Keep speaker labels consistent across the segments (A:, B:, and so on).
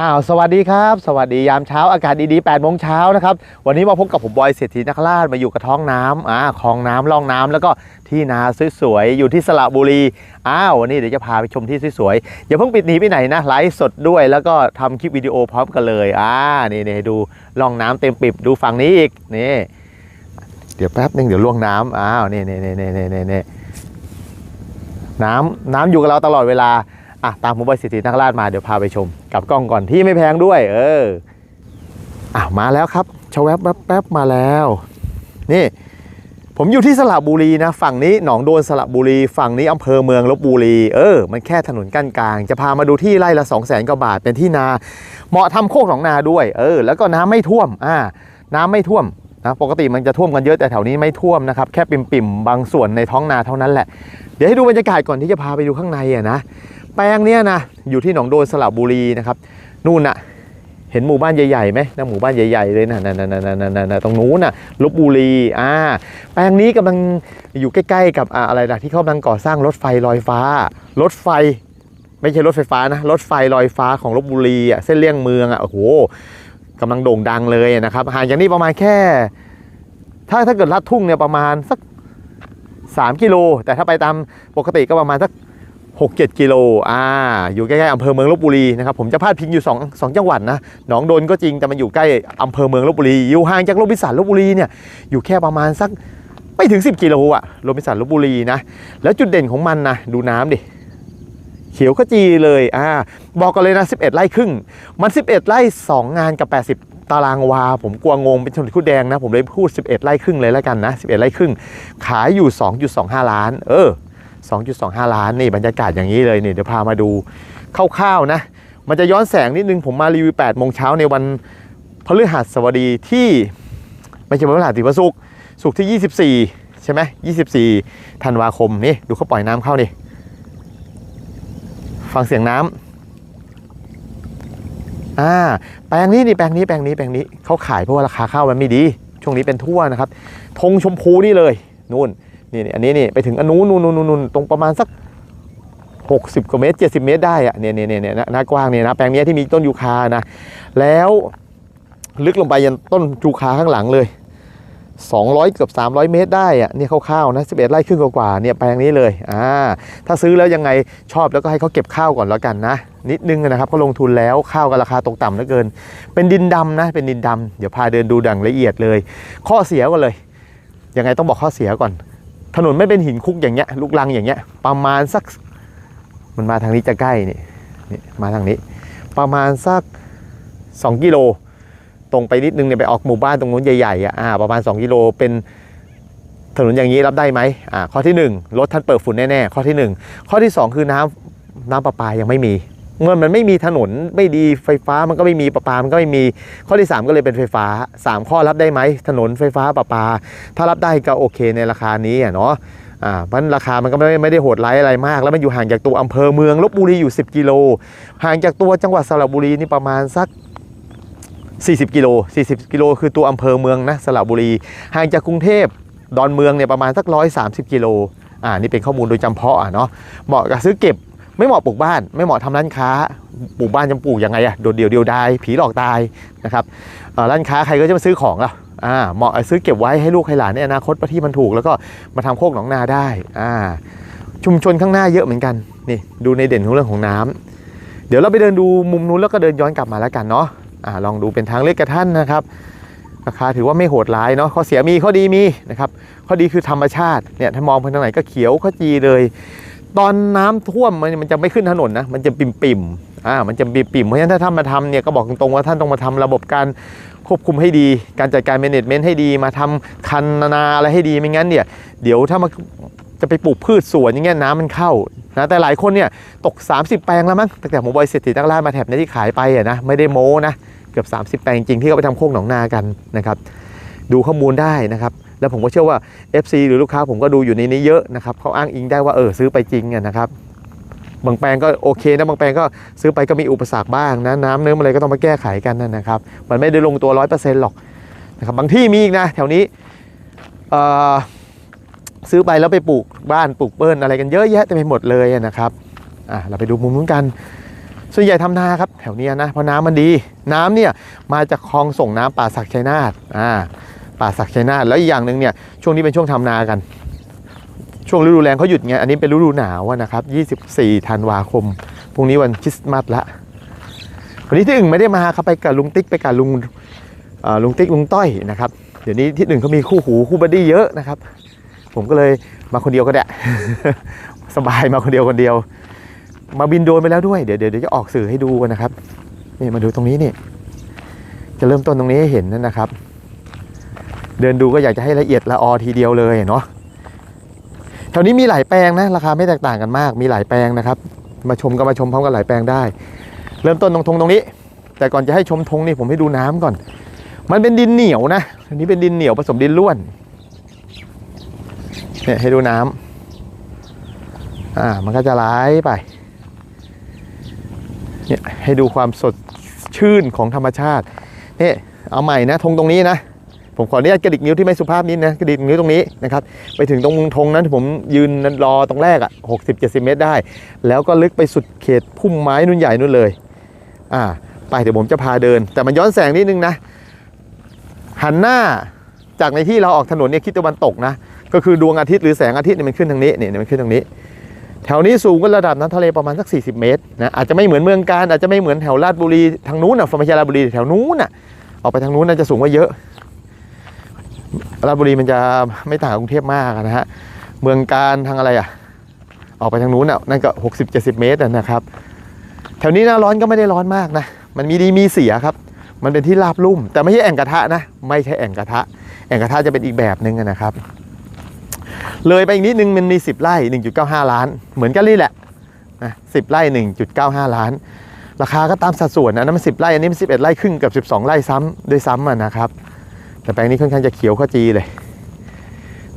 A: อ้าวสวัสดีครับ สวัสดียามเช้าอากาศดีๆ8โมงเช้านะครับวันนี้มาพบกับผมบอยเศรษฐีนักรามาอยู่กับท้องน้ำอ่าคลองน้ำล่องน้ำแล้วก็ที่นาสวยๆอยู่ที่สระบุรีอ้าววันนี้เดี๋ยวจะพาไปชมที่สวยๆอย่าเพิ่งปิดหนีไปไหนนะไลฟ์สดด้วย แล้วก็ทำคลิปวิดีโอพร้อมกันเลยอ่านี่นี่ดูล่องน้ำเต็มปิบดูฝั่งนี้อีกนี่เดี๋ยวแป๊บนึงเดี๋ยวล่วงน้ำอ้าวนี่นี่นี่นี่นี่นี่น้ำน้ำอยู่กับเราตลอดเวลา อะตามผมไปสิทธินักราชมาเดี๋ยวพาไปชม กับกล้องก่อนที่ไม่แพงด้วย เอออะมาแล้วครับชวแวบแป๊บแป๊บมาแล้ว นี่ ผมอยู่ที่สระบุรีนะ ฝั่งนี้หนองโดนสระบุรี ฝั่งนี้อำเภอเมืองลบบุรี เออ มันแค่ถนนกั้นกลาง จะพามาดูที่ไร่ละ 2 0 0แสนกว่าบาทเป็นที่นา เหมาะทำโคกหนองนาด้วย เออ แล้วก็น้ำไม่ท่วม อ่า น้ำไม่ท่วมนะปกติมันจะท่วมกันเยอะแต่แถวนี้ไม่ท่วมนะครับ แค่ปิ่มๆ บางส่วนในท้องนาเท่านั้นแหละ เดี๋ยวให้ดูบรรยากาศก่อนที่จะพาไปดูข้างในอะนะ แปลงเนี้ยนะอยู่ที่หนองโดนสระบุรีนะครับนู่นน่ะเห็นหมู่บ้านใหญ่ๆไหมนะหมู่บ้านใหญ่ๆเลยนะนั่นๆๆๆๆตรงนู้นน่ะลบบุรีอ่าแปลงนี้กำลังอยู่ใกล้ๆกับอ่าอะไรนะที่เขากำลังก่อสร้างรถไฟลอยฟ้า รถไฟ ไม่ใช่รถไฟฟ้านะรถไฟลอยฟ้าของลบบุรีอะเส้นเลี่ยงเมืองอะโอ้โหกำลังโด่งดังเลยนะครับห่างจากนี้ประมาณแค่ ถ้าถ้าเกิดลัดทุ่งเนี่ยประมาณสัก3กิโลแต่ถ้าไปตามปกติก็ประมาณสัก 6-7 กิโลอ่าอยู่ใกล้ๆอำเภอเมืองลบบุรีนะครับผมจะพาดพิงอยู่2 2จังหวัดนะหนองโดนก็จริงแต่มันอยู่ใกล้อำเภอเมืองลบบุรีอยู่ห่างจากโรบินสันลบบุรีเนี่ยอยู่แค่ประมาณสักไม่ถึง 10 กิโลอะโรบินสันลบบุรีนะแล้วจุดเด่นของมันนะดูน้ำดิเขียวขจีเลยอ่าบอกกันเลยนะ 11 ไร่ครึ่ง มัน 11 ไร่ 2 งานกับ 80ตารางวา ผมกลัวงงเป็นชนคุดแดงนะ ผมเลยพูด 11 ไร่ครึ่งเลยแล้วกันนะ 11 ไร่ครึ่ง ขายอยู่ 2.25 ล้าน เออ 2.25 ล้านนี่บรรยากาศอย่างนี้เลยนี่เดี๋ยวพามาดูคร่าวๆนะ มันจะย้อนแสงนิดนึงผมมารีวิว8โมงเช้าในวันพฤหัสบดีที่ไม่ใช่วันพฤหัสสิวันศุกร์ศุกร์ที่ 24 ใช่ไหม24 ธันวาคมนี่ดูเขาปล่อยน้ำเข้านี่ฟังเสียงน้ำอ่าแปลงนี้นี่แปลงนี้แปลงนี้แปลงนี้เขาขายเพราะว่าราคาข้าวมันไม่ดี ช่วงนี้เป็นทั่วนะครับธงชมพูนี่เลยนู่น นี่นี่อันนี้นี่ไปถึงอนูนูนูนูนตรงประมาณสัก 60กว่าเมตร 70 เมตรได้อะเนี่ยเนี่ยเนี่ยเนี่ยหน้ากว้างเนี่ยนะแปลงนี้ที่มีต้นยูคานะ แล้วลึกลงไปยันต้นยูคาข้างหลังเลย 200 เกือบ 300 เมตรได้อะเนี่ยคร่าวๆนะ11ไร่ครึ่งกว่าๆเนี่ยแปลงนี้เลยอ่าถ้าซื้อแล้วยังไงชอบแล้วก็ให้เขาเก็บข้าวก่อนแล้วกันนะ นิดนึงนะครับเขาลงทุนแล้วข้าวก็ราคาตกต่ำเหลือเกิน เป็นดินดำนะเป็นดินดำเดี๋ยวพาเดินดูดังละเอียดเลย ข้อเสียก็เลยยังไงต้องบอกข้อเสียก่อน ถนนไม่เป็นหินคุกอย่างเงี้ยลูกลังอย่างเงี้ยประมาณสักมันมาทางนี้จะใกล้นี่นี่มาทางนี้ ประมาณสัก 2 กิโล ตรงไปนิดนึงเนี่ยไปออกหมู่บ้านตรงนู้นใหญ่ๆอะอ่าประมาณ 2 กิโลเป็นถนนอย่างนี้รับได้ไหมอ่าข้อที่ 1 รถท่านเปิดฝุ่นแน่ๆข้อที่ 1 ข้อที่ 2 คือน้ำน้ำประปายังไม่มี เมื่อมันไม่มีถนนไม่ดีไฟฟ้ามันก็ไม่มีประปา มันก็ไม่มีข้อที่ 3 ก็เลยเป็นไฟฟ้า 3 ข้อรับได้ไหมถนนไฟฟ้าประปา ถ้ารับได้ก็โอเคในราคานี้อะเนาะอ่าเพราะฉะนั้นราคามันก็ไม่ไม่ได้โหดร้ายอะไรมาก แล้วมันอยู่ห่างจากตัวอำเภอเมืองลบบุรีอยู่ 10 กิโล ห่างจากตัวจังหวัดสระบุรีนี่ประมาณสัก 40 กิโล 40 กิโลคือตัวอำเภอเมืองนะสระบุรี ห่างจากกรุงเทพดอนเมืองเนี่ยประมาณสัก 130 กิโลอ่านี่เป็นข้อมูลโดยจำเพาะอะเนาะเหมาะกับซื้อเก็บ ไม่เหมาะปลูกบ้าน ไม่เหมาะทำร้านค้า ปลูกบ้านจะปลูกยังไงอะโดดเดี่ยวเดียวดายผีหลอกตายนะครับร้านค้าใครก็จะมาซื้อของล่ะอ่าเหมาะซื้อเก็บไว้ให้ลูกให้หลานในอนาคตที่มันถูก แล้วก็มาทำโคกหนองนาได้อ่าชุมชนข้างหน้าเยอะเหมือนกันนี่ดูในเด่นของเรื่องของน้ำเดี๋ยวเราไปเดินดูมุมนู้นแล้วก็เดินย้อนกลับมาแล้วกันเนาะอ่าลองดูเป็นทางเลือกกับท่านนะครับราคาถือว่าไม่โหดร้ายเนาะข้อเสียมีข้อดีมีนะครับข้อดีคือธรรมชาติเนี่ยถ้ามองไปทางไหนก็เขียวขจีเลย ตอนน้ำท่วมมันมันจะไม่ขึ้นถนนนะมันจะปิ่มปิ่มๆอ่ามันจะปิ่มปิ่มๆเพราะฉะนั้นถ้าท่านมาทำเนี่ยก็บอกตรงๆว่าท่านต้องมาทำระบบการควบคุมให้ดี การจัดการแมネจเมนต์ให้ดี มาทำคันนาอะไรให้ดีไม่งั้นเนี่ยเดี๋ยวถ้ามาจะไปปลูกพืชสวนอย่างเงี้ยน้ำมันเข้านะแต่หลายคนเนี่ยตก 30 แปลงแล้วมั้งตั้งแต่ผมบอยเศรษฐีนักล่ามาแถบในที่ขายไปอะนะไม่ได้โม้นะเกือบ 30 แปลงจริงที่เขาไปทำโคกหนองนากันนะครับดูข้อมูลได้นะครับ แล้วผมก็เชื่อว่า FC หรือลูกค้าผมก็ดูอยู่ในนี้เยอะนะครับเขาอ้างอิงได้ว่าเออซื้อไปจริงนะครับบางแปลงก็โอเคนะบางแปลงก็ซื้อไปก็มีอุปสรรคบ้างนะน้ำเนิ้มอะไรก็ต้องมาแก้ไขกันนะนะครับ มันไม่ได้ลงตัวร้อยเปอร์เซ็นต์หรอกนะครับบางที่มีอีกนะแถวนี้ซื้อไปแล้วไปปลูกบ้านปลูกเปิ้ลอะไรกันเยอะแยะเต็มไปหมดเลยนะครับอะเราไปดูมุมนู้นกัน ส่วนใหญ่ทำนาครับแถวเนี้ยนะเพราะน้ำมันดี น้ำเนี่ยมาจากคลองส่งน้ำป่าศักชัยนาทอ่า ป่าศักชัยนาทแล้วอีกอย่างหนึ่งเนี่ยช่วงนี้เป็นช่วงทำนากัน ช่วงฤดูแรงเขาหยุดไงอันนี้เป็นฤดูหนาวอะนะครับ 24ธันวาคมพรุ่งนี้วันคริสต์มาสละวันนี้ที่อึ่งไม่ได้มาครับไปกับลุงติ๊กไปกับลุงลุงติ๊กลุงต้อยนะครับเดี๋ยวนี้ที่อึ่งเขามีคู่หูคู่บัดดี้เยอะนะครับ ผมก็เลยมาคนเดียวก็ได้สบายมาคนเดียวคนเดียว มาบินโดนไปแล้วด้วยเดี๋ยวเดี๋ยวจะออกสื่อให้ดูนนะครับนี่มาดูตรงนี้นี่จะเริ่มต้นตรงนี้ให้เห็นนะครับ เดินดูก็อยากจะให้ละเอียดละออทีเดียวเลยเนาะแถวนี้มีหลายแปลงนะราคาไม่แตกต่างกันมาก มีหลายแปลงนะครับ มาชมก็มาชมพร้อมกันหลายแปลงได้ เริ่มต้นตรงทงตรงนี้ แต่ก่อนจะให้ชมธงนี่ผมให้ดูน้ำก่อน มันเป็นดินเหนียวนะอันนี้เป็นดินเหนียวผสมดินล้วนเนี่ยให้ดูน้ำอ่ามันก็จะไหลไปเนี่ยให้ดูความสดชื่นของธรรมชาติเนี่ยเอาใหม่นะธงตรงนี้นะ ผมขออนุญาตกระดิกนิ้วที่ไม่สุภาพนิดนะกระดิกนิ้วตรงนี้นะครับไปถึงตรงธงนั้นผมยืนรอตรงแรกอะ่ะหกสิบเจ็ดสิบเมตรได้ แล้วก็ลึกไปสุดเขตพุ่มไม้นุ่นใหญ่นู่นเลยอ่าไปเดี๋ยวผมจะพาเดิน แต่มันย้อนแสงนิดนึงนะ หันหน้าจากในที่เราออกถนนเนี่ยคิดตะวันตกนะ ก็คือดวงอาทิตย์หรือแสงอาทิตย์เนี่ยมันขึ้นทางนี้เนี่ยมันขึ้นทางนี้ แถวนี้สูงกว่าระดับน้ำทะเลประมาณสัก 40 เมตรนะอาจจะไม่เหมือนเมืองการอาจจะไม่เหมือนแถวลาดบุรีทางนู้นอะฟอร์มชาลาบุรีแถวนู้นอะออกไปทางนู้นน่าจะสูงกว่าเยอะ ลาดบุรีมันจะไม่ต่างกรุงเทพมากนะฮะเมืองการทางอะไรอะ ออกไปทางนู้นอะนั่นก็ 60-70 เมตรนะครับ แถวนี้หน้าร้อนก็ไม่ได้ร้อนมากนะ มันมีดีมีเสียครับ มันเป็นที่ราบลุ่ม แต่ไม่ใช่แอ่งกระทะนะ ไม่ใช่แอ่งกระทะ แอ่งกระทะจะเป็นอีกแบบหนึ่งนะครับ เลยไปอีกนิดนึงมันมี 10 ไร่ 1.95 ล้าน เหมือนกันนี่แหละนะ10ไร่ 1.95 ล้าน ราคาก็ตามสัดส่วนนะนั่นมัน10ไร่ อันนี้มัน11ไร่ครึ่งกับ 12 ไร่ซ้ำด้วยซ้ำอะนะครับ แต่แปลงนี้ค่อนข้างจะเขียวขจีเลย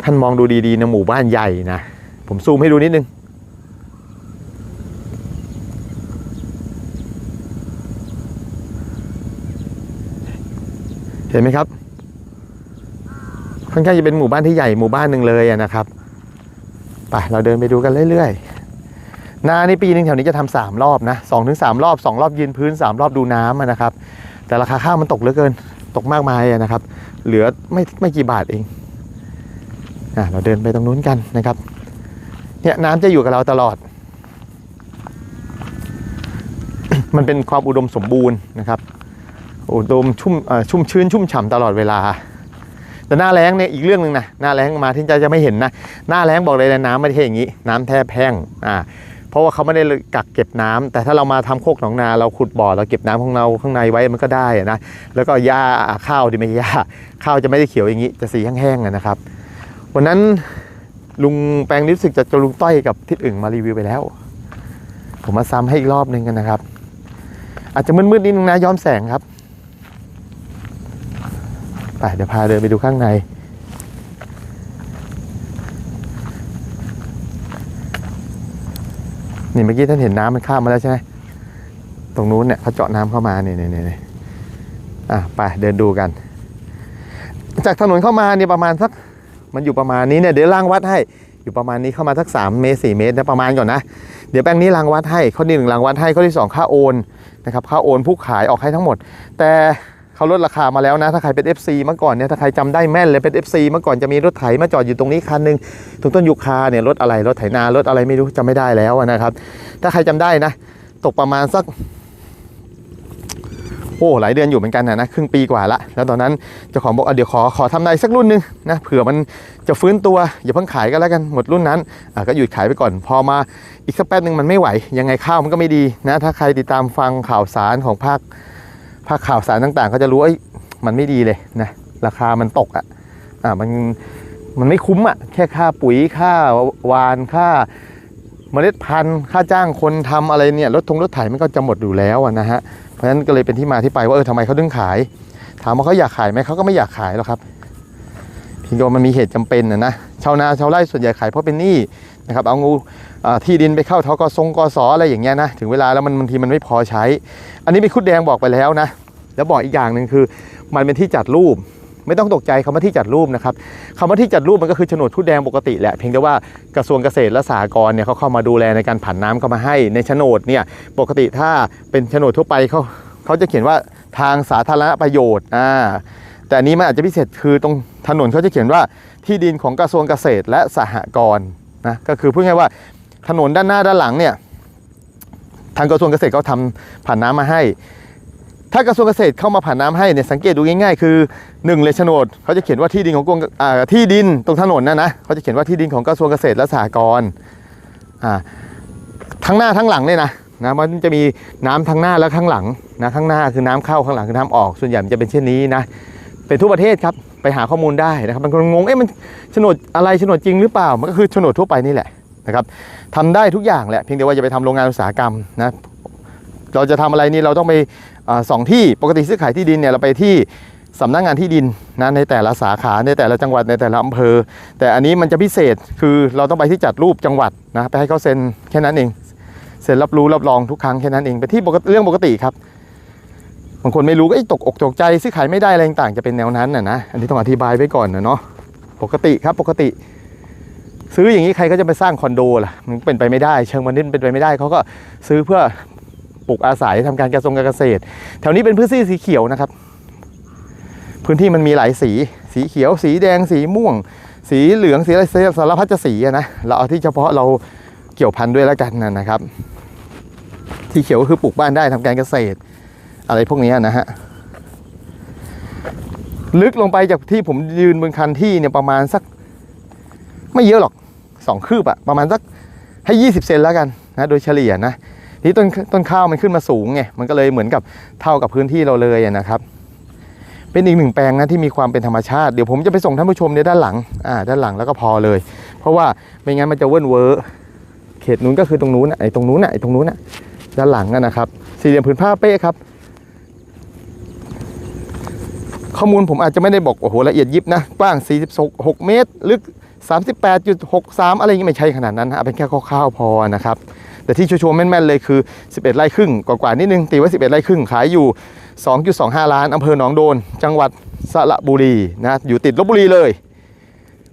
A: ท่านมองดูดีๆนะหมู่บ้านใหญ่นะ ผมซูมให้ดูนิดนึง เห็นไหมครับ ค่อนข้างจะเป็นหมู่บ้านที่ใหญ่หมู่บ้านหนึ่งเลยนะครับ ไปเราเดินไปดูกันเรื่อยๆ นาในปีหนึ่งแถวนี้จะทำสามรอบนะสองถึงสามรอบสองรอบยืนพื้นสามรอบดูน้ำนะครับ แต่ราคาข้าวมันตกเหลือเกิน ตกมากมายนะครับ เหลือไม่ไม่กี่บาทเองอะเราเดินไปตรงนู้นกันนะครับเนี่ยน้ำจะอยู่กับเราตลอด มันเป็นความอุดมสมบูรณ์นะครับอุดมชุ่มอ่อชุ่มชื้นชุ่มฉ่ำตลอดเวลา แต่หน้าแล้งเนี่ยอีกเรื่องหนึ่งนะหน้าแล้งมาที่ใจจะไม่เห็นนะหน้าแล้งบอกเลยนะน้ำไม่ใช่อย่างนี้ น้ำแทบแห้งอ่า เพราะว่าเขาไม่ได้กักเก็บน้ำแต่ถ้าเรามาทำโคกหนองนาเราขุดบ่อเราเก็บน้ำของเราข้างในไว้มันก็ได้นะแล้วก็หญ้าข้าวที่ไม่ใช่หญ้าข้าวจะไม่ได้เขียวอย่างนี้จะสีแห้งๆนะครับ วันนั้นลุงแปลงรู้สึกจะจะลุงต้อยกับทิศอึ่งมารีวิวไปแล้ว ผมมาซ้ำให้อีกรอบหนึ่งกันนะครับ อาจจะมืดๆนิดนึงนะย้อมแสงครับไปเดี๋ยวพาเดินไปดูข้างใน นี่เมื่อกี้ท่านเห็นน้ำมันข้ามมาแล้วใช่ไหมตรงนู้นเนี่ยเขาเจาะน้ำเข้ามาเนี่ยเนี่ยเนี่ยอะไปเดินดูกัน จากถนนเข้ามาเนี่ยประมาณสักมันอยู่ประมาณนี้เนี่ยเดี๋ยวล่างวัดให้อยู่ประมาณนี้เข้ามาสัก3เมตร4เมตรนะประมาณก่อนนะ เดี๋ยวแปลงนี้รางวัดให้ข้อที่หนึ่งรางวัดให้ข้อที่สองค่าโอนนะครับค่าโอนผู้ขายออกให้ทั้งหมด แต่ เขาลดราคามาแล้วนะ ถ้าใครเป็น FC เมื่อก่อนเนี่ยถ้าใครจำได้แม่นเลยเป็น FC เมื่อก่อนจะมีรถไถมาจอดอยู่ตรงนี้คันหนึ่งตรงต้นยูคาเนี่ยรถอะไรรถไถนารถอะไรไม่รู้จำไม่ได้แล้วนะครับ ถ้าใครจำได้นะ ตกประมาณสักโอ้หลายเดือนอยู่เหมือนกันนะนะครึ่งปีกว่าละ แล้วตอนนั้นเจ้าของบอกอะเดี๋ยวขอขอทำในสักรุ่นหนึงนะเผื่อมันจะฟื้นตัวอย่าเพิ่งขายกันแล้วกันหมดรุ่นนั้นก็หยุดขายไปก่อน พอมาอีกสักแป๊บนึงมันไม่ไหว ยังไงข้าวมันก็ไม่ดีนะถ้าใครติดตามฟังข่าวสารของภาค ภาคข่าวสารต่างๆ ก็จะรู้ว่าเอ้มันไม่ดีเลยนะราคามันตกอะอะมันมันไม่คุ้มอะแค่ค่าปุ๋ยค่าวานค่าเมล็ดพันธุ์ค่าจ้างคนทำอะไรเนี่ยรถทงรถไถมันก็จะหมดอยู่แล้วนะฮะเพราะฉะนั้นก็เลยเป็นที่มาที่ไปว่าเออทำไมเขาถึงขาย ถามว่าเขาอยากขายไหมเขาก็ไม่อยากขายหรอกครับเพียงแต่มันมีเหตุจำเป็นนะนะชาวนาชาวไร่ส่วนใหญ่ขายเพราะเป็นหนี้ นะครับเอางูที่ดินไปเข้าทกสงกสอะไรอย่างเงี้ยนะถึงเวลาแล้วมันบางทีมันไม่พอใช้ อันนี้เป็นคุดแดงบอกไปแล้วนะแล้วบอกอีกอย่างหนึ่งคือ มันเป็นที่จัดรูปไม่ต้องตกใจคำว่าที่จัดรูปนะครับคำว่าที่จัดรูปมันก็คือโฉนดทุดแดงปกติแหละเพียงแต่ว่ากระทรวงเกษตรและสหกรณ์เนี่ยเขาเข้ามาดูแลในการผันน้ำเข้ามาให้ในโฉนดเนี่ยปกติถ้าเป็นโฉนดทั่วไปเขาเขาจะเขียนว่าทางสาธารณประโยชน์อ่าแต่อันนี้มันอาจจะพิเศษคือตรงถนนเขาจะเขียนว่าที่ดินของกระทรวงเกษตรและสหกรณ์ นะก็คือพูดง่ายว่าถนนด้านหน้าด้านหลังเนี่ยทางกระทรวงเกษตรเขาทำผ่านน้ำมาให้ ถ้ากระทรวงเกษตรเข้ามาผ่านน้ำให้เนี่ยสังเกตดูง่ายๆ คือหนึ่งเลยโฉนดเขาจะเขียนว่าที่ดินของกรมที่ดินตรงถนนนะนะเขาจะเขียนว่าที่ดินของกระทรวงเกษตรและสหกรณ์ทั้งหน้าทั้งหลังเนี่ยนะนะมันจะมีน้ำทั้งหน้าและข้างหลังนะข้างหน้าคือน้ำเข้าข้างหลังคือน้ำออกส่วนใหญ่มันจะเป็นเช่นนี้นะเป็นทั่วประเทศครับ ไปหาข้อมูลได้นะครับบางคนงงเอ๊ะมันโฉนดอะไรโฉนดจริงหรือเปล่ามันก็คือโฉนดทั่วไปนี่แหละนะครับทำได้ทุกอย่างแหละเพียงแต่ว่าจะไปทำโรงงานอุตสาหกรรมนะเราจะทำอะไรนี่เราต้องไปอสองที่ปกติซื้อขายที่ดินเนี่ยเราไปที่สำนักงานที่ดินนะในแต่ละสาขาในแต่ละจังหวัดในแต่ละอำเภอ แต่อันนี้มันจะพิเศษคือเราต้องไปที่จัดรูปจังหวัดนะไปให้เขาเซ็นแค่นั้นเองเซ็นรับรู้รับรองทุกครั้งแค่นั้นเองเป็นที่เรื่องปกติครับ บางคนไม่รู้ก็ไอ้ตกอกตกใจซื้อขายไม่ได้อะไรต่างจะเป็นแนวนั้นนะนะอันนี้ต้องอธิบายไว้ก่อนนะเนาะปกติครับปกติ ซื้ออย่างนี้ใครก็จะไปสร้างคอนโดล่ะมันเป็นไปไม่ได้ เชิงมันนิดเป็นไปไม่ได้เขาก็ซื้อเพื่อปลูกอาศัยทำการกระทรงการเกษตร แถวนี้เป็นพื้นที่สีเขียวนะครับ พื้นที่มันมีหลายสี สีเขียว สีแดงสีม่วง สีเหลืองสีอะไรสารพัดจะสีนะเราเอาที่เฉพาะเราเกี่ยวพันด้วยแล้วกันนะนะครับ สีเขียวก็คือปลูกบ้านได้ทำการเกษตร อะไรพวกนี้นะฮะ ลึกลงไปจากที่ผมยืนบนคันที่เนี่ยประมาณสัก ไม่เยอะหรอกสองคืบอะประมาณสักให้ 20 เซนแล้วกันนะโดยเฉลี่ยนะนี่ต้นต้นข้าวมันขึ้นมาสูงไงมันก็เลยเหมือนกับเท่ากับพื้นที่เราเลยนะครับ เป็นอีกหนึ่งแปลงนะที่มีความเป็นธรรมชาติเดี๋ยวผมจะไปส่งท่านผู้ชมในด้านหลังอ่าด้านหลังแล้วก็พอเลย เพราะว่าไม่งั้นมันจะเวิ้นเว้อเขตนู้นก็คือตรงนู้นน่ะไอ้ตรงนู้นน่ะไอ้ตรงนู้นน่ะด้านหลังนะครับ สี่เหลี่ยมผืนผ้าเป๊ะครับ ข้อมูลผมอาจจะไม่ได้บอกโอ้โหละเอียดยิบนะกว้าง 46 เมตร ลึก 38.63 อะไรอย่างงี้ไม่ใช่ขนาดนั้นนะเป็นแค่คร่าวๆพอนะครับ แต่ที่ชัวร์ๆแม่นๆเลยคือ 11 ไร่ครึ่งกว่าๆนิดนึงตีไว้11 ไร่ครึ่งขายอยู่ 2.25 ล้านอำเภอหนองโดน จังหวัดสระบุรีนะอยู่ติดลบบุรีเลย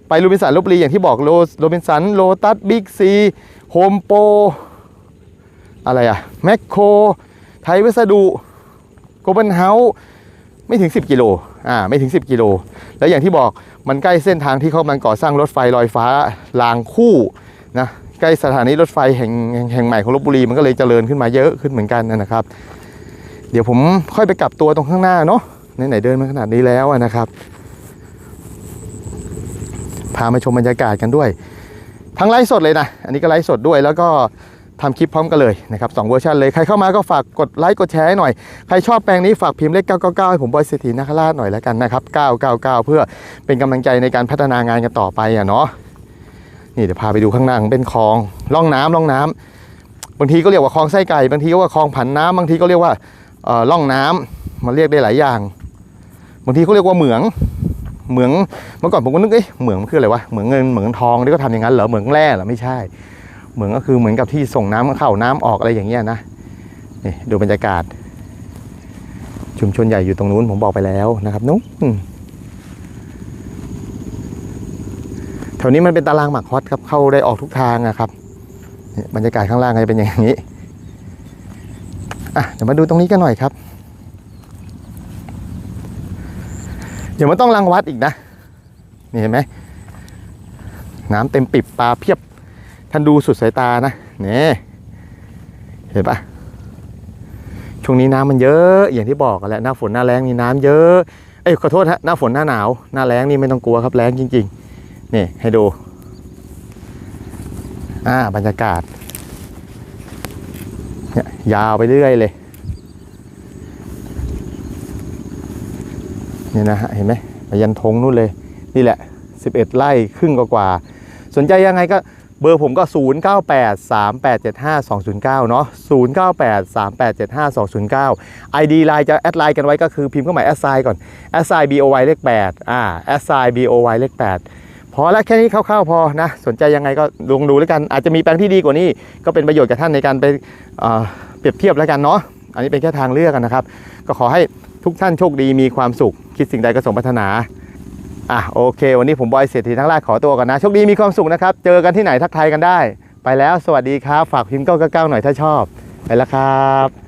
A: ไปโรบินสันลบบุรีอย่างที่บอกโลโรบินสันโลตัสบิ๊กซีโฮมโปอะไรอะแมคโครไทยวัสดุโกลบอลเฮาส์ไม่ถึง 10 กิโล อ่าไม่ถึง 10 กิโล แล้วอย่างที่บอกมันใกล้เส้นทางที่เขากำลังก่อสร้างรถไฟลอยฟ้ารางคู่นะใกล้สถานีรถไฟแห่งแห่งใหม่ของลบบุรีมันก็เลยเจริญขึ้นมาเยอะขึ้นเหมือนกันนะครับ เดี๋ยวผมค่อยไปกลับตัวตรงข้างหน้าเนาะไหนๆเดินมาขนาดนี้แล้วนะครับ พามาชมบรรยากาศกันด้วย ทั้งไลฟ์สดเลยนะ อันนี้ก็ไลฟ์สดด้วยแล้วก็ ทำคลิปพร้อมกันเลยนะครับสองเวอร์ชันเลย ใครเข้ามาก็ฝากกดไลค์กดแชร์หน่อย ใครชอบแปลงนี้ฝากพิมพ์เลข 999 ให้ผมบอยเศรษฐีนาคราชหน่อยแล้วกันนะครับ 999 เพื่อเป็นกำลังใจในการพัฒนางานกันต่อไปอะเนาะนี่เดี๋ยวพาไปดูข้างหน้าเป็นคลองร่องน้ำร่องน้ำบางทีก็เรียกว่าคลองไส้ไก่บางทีก็ว่าคลองผันน้ำบางทีก็เรียกว่าเอ่อร่องน้ำมันเรียกได้หลายอย่างบางทีเขาเรียกว่าเหมืองเหมืองเมื่อก่อนผมก็นึกเอ๊ะเหมืองมันคืออะไรวะเหมืองเงินเหมืองทองนี่ก็ทำอย่างนั้นเหรอเหมืองแร่เหรอไม่ใช่ เหมืองก็คือเหมือนกับที่ส่งน้ำเข้าน้ำออกอะไรอย่างเงี้ยนะนี่ดูบรรยากาศ ชุมชนใหญ่อยู่ตรงนู้นผมบอกไปแล้วนะครับนู้นแถวนี้มันเป็นตารางหมักฮอตครับเข้าได้ออกทุกทางอะครับบรรยากาศข้างล่างก็จะเป็นอย่างนี้อะเดี๋ยวมาดูตรงนี้กันหน่อยครับ เดี๋ยวมันต้องรังวัดอีกนะนี่เห็นไหมน้ำเต็มปิบปลาเพียบ ท่านดูสุดสายตานะนี่เห็นปะช่วงนี้น้ำมันเยอะอย่างที่บอกกันแหละหน้าฝนหน้าแรงนี่น้ำเยอะเอ้ยขอโทษฮะหน้าฝนหน้าหนาวหน้าแรงนี่ไม่ต้องกลัวครับแรงจริงๆนี่ให้ดูอ่าบรรยากาศเนี่ยยาวไปเรื่อยเลยนี่นะฮะเห็นไหมไปยันธงนู่นเลย นี่แหละ 11 ไร่ครึ่งกว่าสนใจยังไงก็ เบอร์ผมก็ 0983875209 เนาะ0983875209 ID ไลน์จะแอดไลน์กันไว้ก็คือพิมพ์เข้าหมายแอดไซน์ก่อนแอดไซน์ BOY เลข8อ่าแอดไซน์ BOY เลข8 พอแล้วแค่นี้คร่าวๆพอนะ สนใจยังไงก็ลองดูแล้วกัน อาจจะมีแปลงที่ดีกว่านี้ ก็เป็นประโยชน์กับท่านในการไปเอ่อเปรียบเทียบแล้วกันเนาะอันนี้เป็นแค่ทางเลือกกันนะครับ ก็ขอให้ทุกท่านโชคดีมีความสุข คิดสิ่งใดก็สมปรารถนา อะโอเค วันนี้ผมบอยเศรษฐีทั้งราชขอตัวก่อนนะโชคดีมีความสุขนะครับ เจอกันที่ไหนทักทายกันได้ ไปแล้วสวัสดีครับ ฝากพิมพ์เก้าเก้าหน่อยถ้าชอบ ไปแล้วครับ